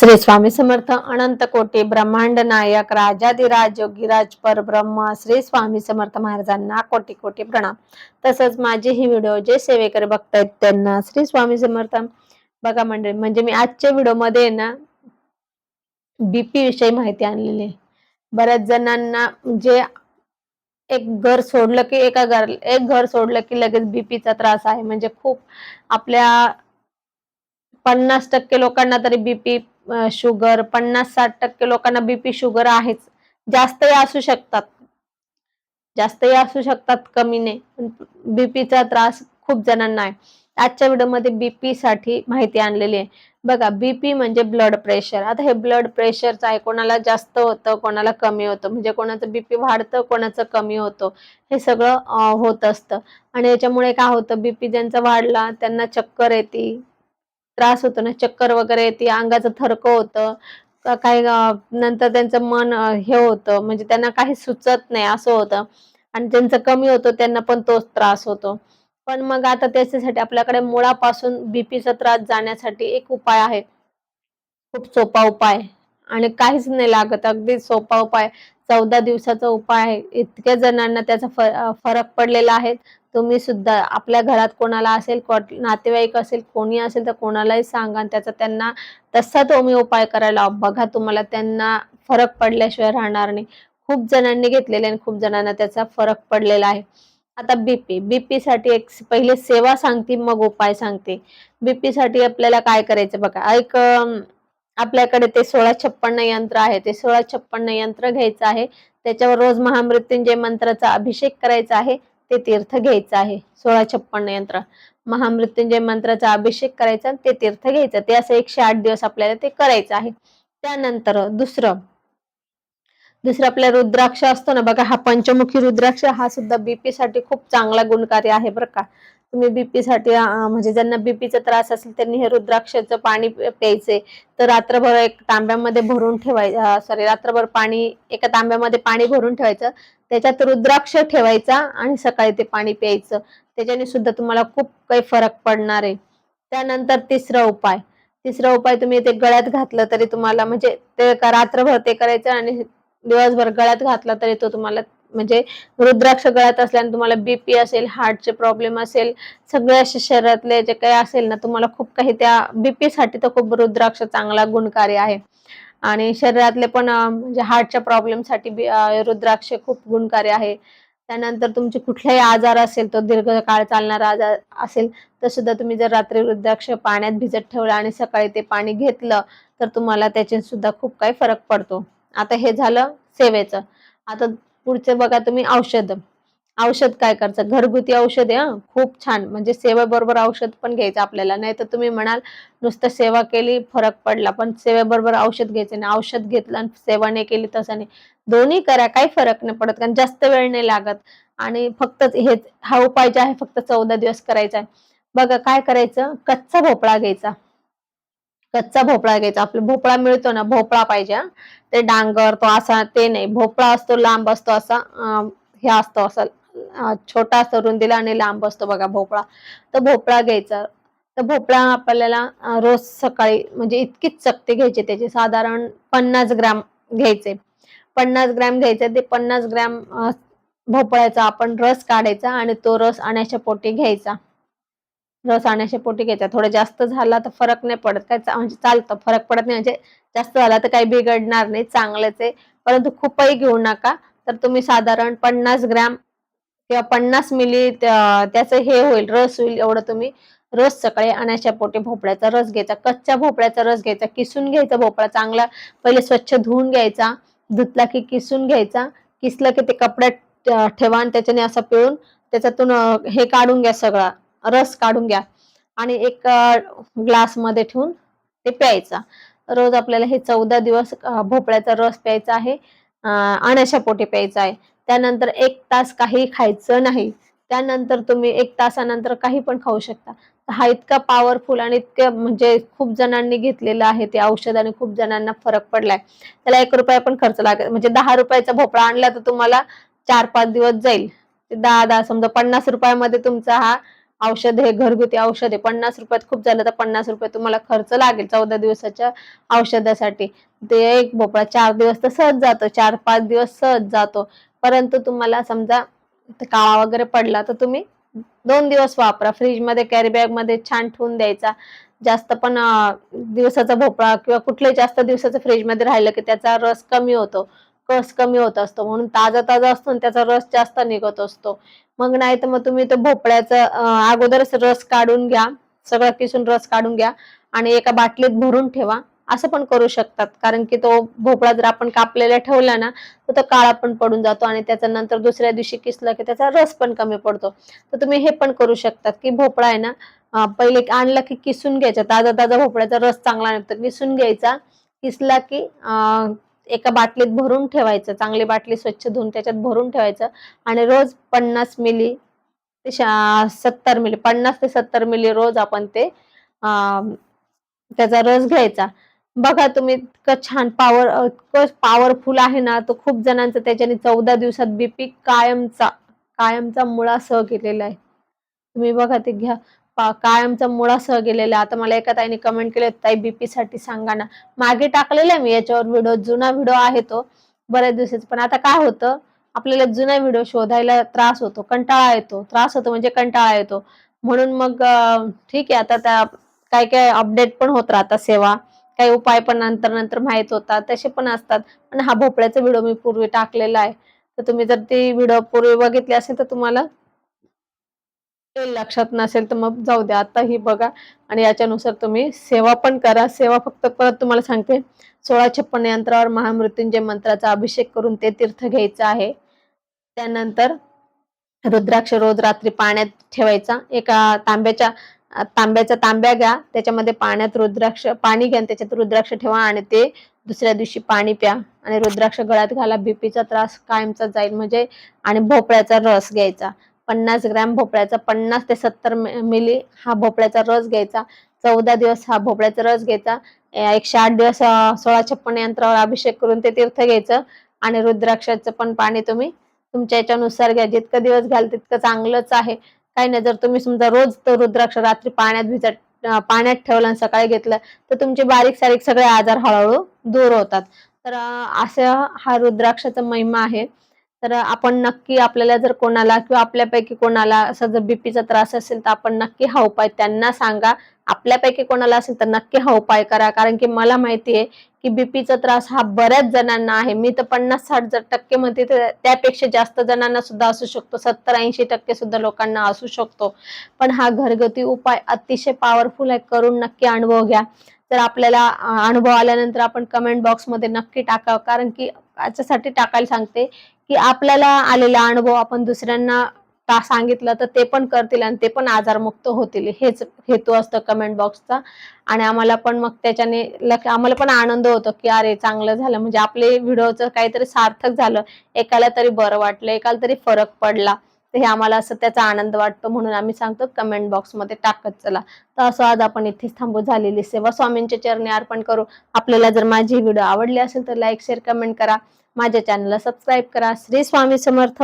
श्री स्वामी समर्थ अनंत कोटी ब्रह्मांड नायक राजाधिराज योगीराज परब्रह्म श्री स्वामी समर्थ महाराजांना कोटी कोटी प्रणाम. तसंच माझे ही व्हिडिओ जे सेवेकरी बघतायत त्यांना श्री स्वामी समर्थ. बघा मंडळी म्हणजे मी आजच्या व्हिडिओमध्ये ना बीपी विषयी माहिती आणलेली आहे. बऱ्याच जणांना म्हणजे एक घर सोडलं की एका घर एक घर सोडलं की लगेच बीपीचा त्रास आहे. म्हणजे खूप आपल्या पन्नास टक्के लोकांना तरी बीपी शुगर पन्नास साठ टक्के लोकांना बीपी शुगर आहेच. जास्तही असू शकतात. जास्तही असू शकतात कमी नाही बीपीचा त्रास खूप जणांना आहे. आजच्या व्हिडिओमध्ये बीपी साठी माहिती आणलेली आहे. बघा बीपी म्हणजे ब्लड प्रेशर आता हे ब्लड प्रेशरचं आहे कोणाला जास्त होतं कोणाला कमी होतं. म्हणजे कोणाचं बीपी वाढतं कोणाचं कमी होतं. हे सगळं होत असतं. आणि याच्यामुळे काय होतं बीपी ज्यांचा वाढला त्यांना चक्कर येते. त्रास होतो ना चक्कर वगैरे येते अंगाचं थरकं होतं. काही नंतर त्यांचं मन हे होतं. म्हणजे त्यांना काही सुचत नाही असं होतं. आणि ज्यांचं कमी होतं त्यांना पण तोच त्रास होतो. पण मग आता त्याच्यासाठी आपल्याकडे मुळापासून बीपीचा त्रास जाण्यासाठी एक उपाय आहे. खूप सोपा उपाय. आणि काहीच नाही लागत. अगदी सोपा उपाय. चौदा दिवसाचा उपाय आहे. इतक्या जणांना त्याचा फरक पडलेला आहे. तुम्ही सुद्धा आपल्या घरात कोणाला असेल नातेवाईक असेल कोणी असेल तर कोणालाही सांगा त्याचा त्यांना तसा तुम्ही उपाय करायला बघा तुम्हाला त्यांना फरक पडल्याशिवाय राहणार नाही. खूप जणांनी घेतलेले आणि खूप जणांना त्याचा फरक पडलेला आहे. आता बीपी बीपी साठी एक पहिले सेवा सांगते मग उपाय सांगते. बीपी साठी आपल्याला काय करायचं बघा. एक आपल्याकडे ते सोळा छप्पन्न यंत्र आहे ते सोळा छप्पन्न यंत्र घ्यायचं आहे. त्याच्यावर रोज महामृत्युंजय मंत्राचा अभिषेक करायचा आहे ते तीर्थ घ्यायचं आहे सोळा छप्पन्न यंत्र. महामृत्युंजय मंत्राचा अभिषेक करायचा ते तीर्थ घ्यायचं. ते असं एकशे आठ दिवस आपल्याला ते करायचं आहे. त्यानंतर दुसरं दुसरं आपल्या रुद्राक्ष असतो ना बघा हा पंचमुखी रुद्राक्ष हा सुद्धा बीपी साठी खूप चांगला गुणकारी आहे बरं का. तुम्ही बीपीसाठी म्हणजे ज्यांना बीपीचा त्रास असेल त्यांनी हे रुद्राक्षाचं पाणी प्यायचे. तर रात्रभर एक तांब्यामध्ये भरून ठेवायचं सॉरी रात्रभर पाणी एका तांब्यामध्ये पाणी भरून ठेवायचं. त्याच्यात रुद्राक्ष ठेवायचा आणि सकाळी ते पाणी प्यायचं. त्याच्याने सुद्धा तुम्हाला खूप काही फरक पडणार आहे. त्यानंतर तिसरा उपाय. तिसरा उपाय तुम्ही ते गळ्यात घातलं तरी तुम्हाला म्हणजे ते रात्रभर ते करायचं आणि दिवसभर गळ्यात घातला तरी तो तुम्हाला म्हणजे रुद्राक्ष गळ्यात असल्याने तुम्हाला बीपी असेल हार्टचे प्रॉब्लेम असेल सगळे असे शरीरातले जे काही असेल ना तुम्हाला खूप काही त्या बीपीसाठी तर खूप रुद्राक्ष चांगला गुणकारी आहे. आणि शरीरातले पण म्हणजे हार्टच्या प्रॉब्लेमसाठी रुद्राक्ष खूप गुणकारी आहे. त्यानंतर तुमचे कुठलाही आजार असेल तो दीर्घकाळ चालणारा आजार असेल तर सुद्धा तुम्ही जर रात्री रुद्राक्ष पाण्यात भिजत ठेवलं आणि सकाळी ते पाणी घेतलं तर तुम्हाला त्याचे सुद्धा खूप काही फरक पडतो. आता हे झालं सेवेचं. आता पुढचे बघा तुम्ही औषध. औषध काय करायचं? घरगुती औषध आहे खूप छान. म्हणजे सेवेबरोबर औषध पण घ्यायचं आपल्याला. नाही तर तुम्ही म्हणाल नुसतं सेवा केली फरक पडला. पण सेवेबरोबर औषध घ्यायचं नाही. औषध घेतलं आणि सेवा नाही केली तसं नाही. दोन्ही करा. काही फरक नाही पडत कारण जास्त वेळ नाही लागत. आणि फक्त हे हा उपाय जे आहे फक्त चौदा दिवस करायचा आहे. बघा काय करायचं? कच्चा भोपळा घ्यायचा. कच्चा भोपळा घ्यायचा. आपला भोपळा मिळतो ना भोपळा पाहिजे ते डांगर तो असा ते नाही. भोपळा असतो लांब असतो असा हे असतो असा छोटा असतो रुंदीला आणि लांब असतो बघा भोपळा. तर भोपळा घ्यायचा. तर भोपळा आपल्याला रोज सकाळी म्हणजे इतकीच चकती घ्यायची त्याची. साधारण पन्नास ग्रॅम घ्यायचे. पन्नास ग्रॅम घ्यायचे ते पन्नास ग्रॅम भोपळ्याचा आपण रस काढायचा आणि तो रस आण्याच्या पोटी घ्यायचा. रस आण्याच्या पोटी घ्यायचा थोडं जास्त झाला तर फरक नाही पडत. काय म्हणजे चालतं. फरक पडत नाही. म्हणजे जास्त झाला तर काही बिघडणार नाही. चांगलंच आहे. परंतु खूपही घेऊ नका. तर तुम्ही साधारण पन्नास ग्रॅम किंवा पन्नास मिली त्याचं हे होईल. रस होईल एवढं तुम्ही रोज सकाळी आणायच्या पोटी भोपळ्याचा रस घ्यायचा. कच्च्या भोपळ्याचा रस घ्यायचा. किसून घ्यायचा भोपळा चांगला. पहिले स्वच्छ धुवून घ्यायचा. धुतला की किसून घ्यायचा. किसलं की ते कपड्यात ठेवा आणि त्याच्याने असं पिळून त्याच्यातून हे काढून घ्या सगळा. रस काढून घ्या. आणि एक ग्लासमध्ये ठेवून ते प्यायचा. रोज आपल्याला हे चौदा दिवस भोपळ्याचा रस प्यायचा आहे अनाशा पोटी प्यायचा आहे. त्यानंतर एक तास काही खायचं नाही. त्यानंतर तुम्ही एक तासानंतर काही पण खाऊ शकता. हा इतका पॉवरफुल आणि इतकं म्हणजे खूप जणांनी घेतलेलं आहे ते औषध आणि खूप जणांना फरक पडलाय. त्याला एक रुपया पण खर्च लागेल म्हणजे दहा रुपयाचा भोपळा आणला तर तुम्हाला चार पाच दिवस जाईल. दहा दहा समजा पन्नास रुपयामध्ये तुमचा हा औषध हे घरगुती औषध आहे. पन्नास रुपयात खूप झालं तर पन्नास रुपये तुम्हाला खर्च लागेल चौदा दिवसाच्या औषधासाठी. ते एक भोपळा चार दिवस तर सहज जातो चार पाच दिवस सहज जातो. परंतु तुम्हाला समजा काळा वगैरे पडला तर तुम्ही दोन दिवस वापरा. फ्रीजमध्ये कॅरी बॅगमध्ये छान ठेवून द्यायचा. जास्त पण दिवसाचा भोपळा किंवा कुठल्याही जास्त दिवसाचं फ्रीजमध्ये राहिलं की त्याचा रस कमी होतो. कस कमी होत असतो म्हणून ताजा ताजा असतो आणि त्याचा रस जास्त निघत असतो. मग नाही तर मग तुम्ही तो भोपळ्याचा अगोदरच रस काढून घ्या सगळं किसून रस काढून घ्या आणि एका बाटलीत भरून ठेवा. असं पण करू शकतात कारण की तो भोपळा जर आपण कापलेला ठेवला ना तर तो काळा पण पडून जातो आणि त्याच्या नंतर दुसऱ्या दिवशी किसला की त्याचा रस पण कमी पडतो. तर तुम्ही हे पण करू शकतात की भोपळा आहे ना पहिले आणला की किसून घ्यायचा. ताजा ताजा भोपळ्याचा रस चांगला निघतो. किसून घ्यायचा किसला की एका बाटलीत भरून ठेवायचं चांगली बाटली स्वच्छ धुवून त्याच्यात भरून ठेवायचं आणि रोज पन्नास मिली ते सत्तर मिली पन्नास ते सत्तर मिली रोज आपण ते त्याचा रस घ्यायचा. बघा तुम्ही इतकं छान पॉवर इतकं पॉवरफुल आहे ना तो खूप जणांचा त्याच्याने चौदा दिवसात बीपी कायमचा कायमचा मुळासह केलेला आहे. तुम्ही बघा ते घ्या. कायमचा मुळासह गेलेला. आता मला एका ताईने कमेंट केले ताई बीपी साठी सांगा ना. मागे टाकलेला आहे मी याच्यावर व्हिडिओ जुना व्हिडिओ आहे तो बऱ्याच दिवसाचा. पण आता काय होतं आपल्याला जुना व्हिडिओ शोधायला त्रास होतो कंटाळा येतो. त्रास होतो म्हणजे कंटाळा येतो. म्हणून मग ठीक आहे आता त्या काय काय अपडेट पण होत राहतात सेवा. काही उपाय पण नंतर नंतर माहीत होतात तसे पण असतात. पण हा भोपळ्याचा व्हिडिओ मी पूर्वी टाकलेला आहे. तर तुम्ही जर ती व्हिडिओ पूर्वी बघितली असेल तर तुम्हाला ते लक्षात नसेल तर मग जाऊ द्या आता ही बघा. आणि याच्यानुसार तुम्ही सेवा पण करा. सेवा फक्त परत तुम्हाला सांगते सोळा छप्पन यंत्रावर महामृत्युंजय मंत्राचा अभिषेक करून ते तीर्थ घ्यायचं आहे. त्यानंतर रुद्राक्ष रोज रात्री पाण्यात ठेवायचा. एका तांब्याच्या तांब्याचा तांब्या घ्या. त्याच्यामध्ये पाण्यात रुद्राक्ष पाणी घ्या त्याच्यात रुद्राक्ष ठेवा आणि ते दुसऱ्या दिवशी पाणी प्या. आणि रुद्राक्ष गळ्यात घाला. बीपीचा त्रास कायमचा जाईल म्हणजे आणि भोपळ्याचा रस घ्यायचा. पन्नास ग्रॅम भोपळ्याचा पन्नास ते सत्तर मिली हा भोपळ्याचा रस घ्यायचा. चौदा दिवस हा भोपळ्याचा रस घ्यायचा. एकशे आठ दिवस सोळा छप्पन यंत्रावर अभिषेक करून ते तीर्थ घ्यायचं. आणि रुद्राक्षाचं पण पाणी तुम्ही तुमच्या याच्यानुसार घ्या. जितकं दिवस घ्याल तितकं चांगलंच आहे. काही नाही जर तुम्ही समजा रोज तो रुद्राक्ष रात्री पाण्यात भिजत पाण्यात ठेवलं आणि सकाळी घेतलं तर तुमचे बारीक सारीक सगळे आजार हळूहळू दूर होतात. तर असं हा रुद्राक्षाचा महिमा आहे. तर आपण नक्की आपल्याला जर कोणाला किंवा आपल्यापैकी कोणाला असा जर बीपीचा त्रास असेल तर आपण नक्की हा उपाय त्यांना सांगा. आपल्यापैकी कोणाला असेल तर नक्की हा उपाय करा. कारण की मला माहिती आहे की बीपीचा त्रास हा बऱ्याच जणांना आहे. मी तर पन्नास साठ जर टक्के म्हणते तर त्यापेक्षा जास्त जणांना सुद्धा असू शकतो. सत्तर ऐंशी टक्के सुद्धा लोकांना असू शकतो. पण हा घरगुती उपाय अतिशय पॉवरफुल आहे. करून नक्की अनुभव घ्या. जर आपल्याला अनुभव आल्यानंतर आपण कमेंट बॉक्समध्ये नक्की टाका कारण की याच्यासाठी टाकायला सांगते की आपल्याला आलेला अनुभव आपण दुसऱ्यांना का सांगितलं तर ते पण करतील आणि ते पण आजारमुक्त होतील. हेच हेतू असतं कमेंट बॉक्सचा आणि आम्हाला पण मग त्याच्याने आम्हाला पण आनंद होतो की अरे चांगलं झालं. म्हणजे आपले व्हिडिओचं काहीतरी सार्थक झालं. एकाला तरी बरं वाटलं एकाला तरी फरक पडला. तर हे आम्हाला असं त्याचा आनंद वाटतो म्हणून आम्ही सांगतो कमेंट बॉक्समध्ये टाकत चला. तर असं आज आपण इथेच थांबू झालेली सेवा स्वामींच्या चरणी अर्पण करू. आपल्याला जर माझी व्हिडिओ आवडली असेल तर लाईक शेअर कमेंट करा. माझ्या चॅनलला सबस्क्राईब करा. श्री स्वामी समर्थ.